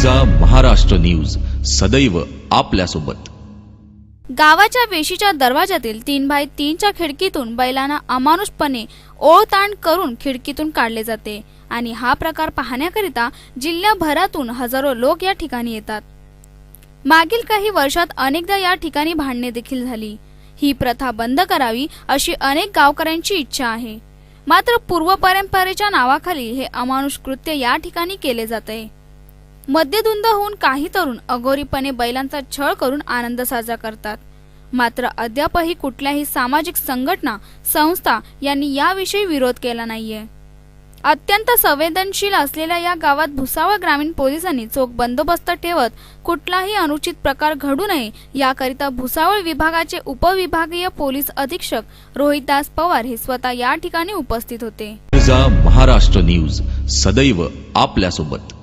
Tulja Maharashtra news सदैव आपल्यासोबत. गावाच्या वेशीच्या दरवाजातील तीन बाय तीनच्या खिडकीतून बैलांना अमानुषपणे ओळताण करून खिडकीतून काढले जाते आणि हा प्रकार पाहण्याकरिता जिल्ह्याभरातून हजारो लोक या ठिकाणी येतात. मागील काही वर्षात अनेकदा या ठिकाणी भांडणे देखील झाली. ही प्रथा बंद करावी अशी अनेक गावकऱ्यांची इच्छा आहे. मात्र पूर्व परंपरेच्या नावाखाली हे अमानुष कृत्य या ठिकाणी केले जाते. मद्यधुंद होऊन काही तरुण अगोरीपणे बैलांचा छळ करून आनंद साजरा करतात. मात्र अद्यापही कुठल्याही सामाजिक संघटना संस्था यांनी याविषयी विरोध केला नाहीये. अत्यंत संवेदनशील असलेल्या या गावात भुसावळ ग्रामीण पोलिसांनी चोख बंदोबस्त ठेवत कुठलाही अनुचित प्रकार घडू नये याकरिता भुसावळ विभागाचे उपविभागीय पोलीस अधीक्षक रोहितदास पवार हे स्वतः या ठिकाणी उपस्थित होते. महाराष्ट्र न्यूज. सदैव आपल्यासोबत.